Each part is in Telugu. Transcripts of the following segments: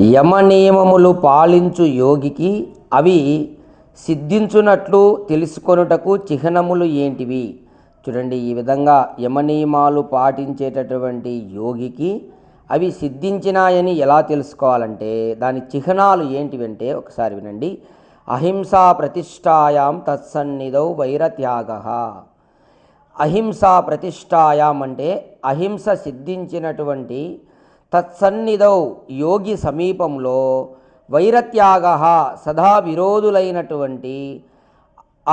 యమ నియమములు పాలించు యోగికి అవి సిద్ధించునట్లు తెలుసుకొనుటకు చిహ్నములు ఏంటివి? చూడండి ఈ విధంగా యమ నియమాలు పాటించేటటువంటి యోగికి అవి సిద్ధించినాయని ఎలా తెలుసుకోవాలంటే దాని చిహ్నాలు ఏంటివంటే ఒకసారి వినండి. అహింసా ప్రతిష్టాయాం తత్సన్నిధౌ వైరత్యాగ. అహింసా ప్రతిష్టాయాం అంటే అహింస సిద్ధించినటువంటి తత్సన్నిధౌ యోగి సమీపంలో వైరత్యాగ సదా విరోధులైనటువంటి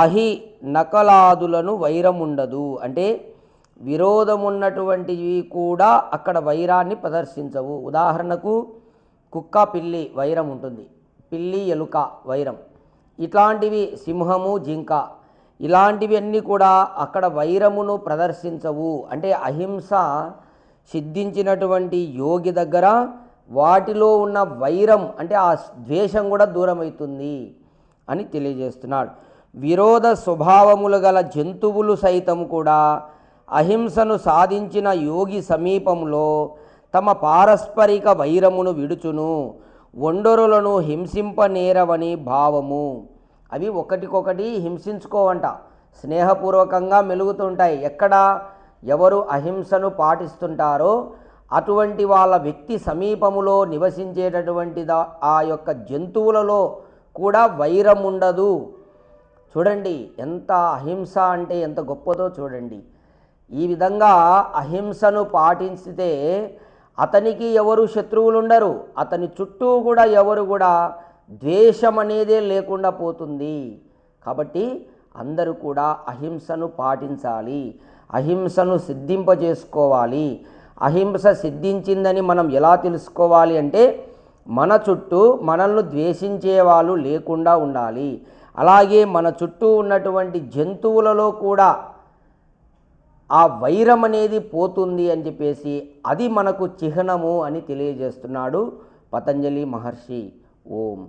అహి నకలాదులను వైరముండదు. అంటే విరోధమున్నటువంటివి కూడా అక్కడ వైరాన్ని ప్రదర్శించవు. ఉదాహరణకు కుక్క పిల్లి వైరం ఉంటుంది పిల్లి ఎలుక వైరం. ఇట్లాంటివి సింహము జింక ఇలాంటివి అన్నీ కూడా అక్కడ వైరమును ప్రదర్శించవు. అంటే అహింస సిద్ధించినటువంటి యోగి దగ్గర వాటిలో ఉన్న వైరం అంటే ఆ ద్వేషం కూడా దూరమవుతుంది అని తెలియజేస్తున్నాడు. విరోధ స్వభావములు గల జంతువులు సైతం కూడా అహింసను సాధించిన యోగి సమీపంలో తమ పారస్పరిక వైరమును విడుచును ఒండరులను హింసింపనేరవని భావము. అవి ఒకటికొకటి హింసించుకోవంట. స్నేహపూర్వకంగా మెలుగుతుంటాయి. ఎక్కడ ఎవరు అహింసను పాటిస్తుంటారో అటువంటి వాళ్ళ వ్యక్తి సమీపములో నివసించేటటువంటి దా- ఆ యొక్క జంతువులలో కూడా వైరం ఉండదు. చూడండి ఎంత అహింస అంటే ఎంత గొప్పదో చూడండి. ఈ విధంగా అహింసను పాటించితే అతనికి ఎవరు శత్రువులు ఉండరు అతని చుట్టూ కూడా ఎవరు కూడా ద్వేషం అనేదే లేకుండా పోతుంది. కాబట్టి అందరూ కూడా అహింసను పాటించాలి. అహింసను సిద్ధింపజేసుకోవాలి. అహింస సిద్ధించిందని మనం ఎలా తెలుసుకోవాలి అంటే మన చుట్టూ మనల్ని ద్వేషించే వాళ్ళు లేకుండా ఉండాలి. అలాగే మన చుట్టూ ఉన్నటువంటి జంతువులలో కూడా ఆ వైరం అనేది పోతుంది అని చెప్పేసి అది మనకు చిహ్నము అని తెలియజేస్తున్నాడు పతంజలి మహర్షి. ఓం.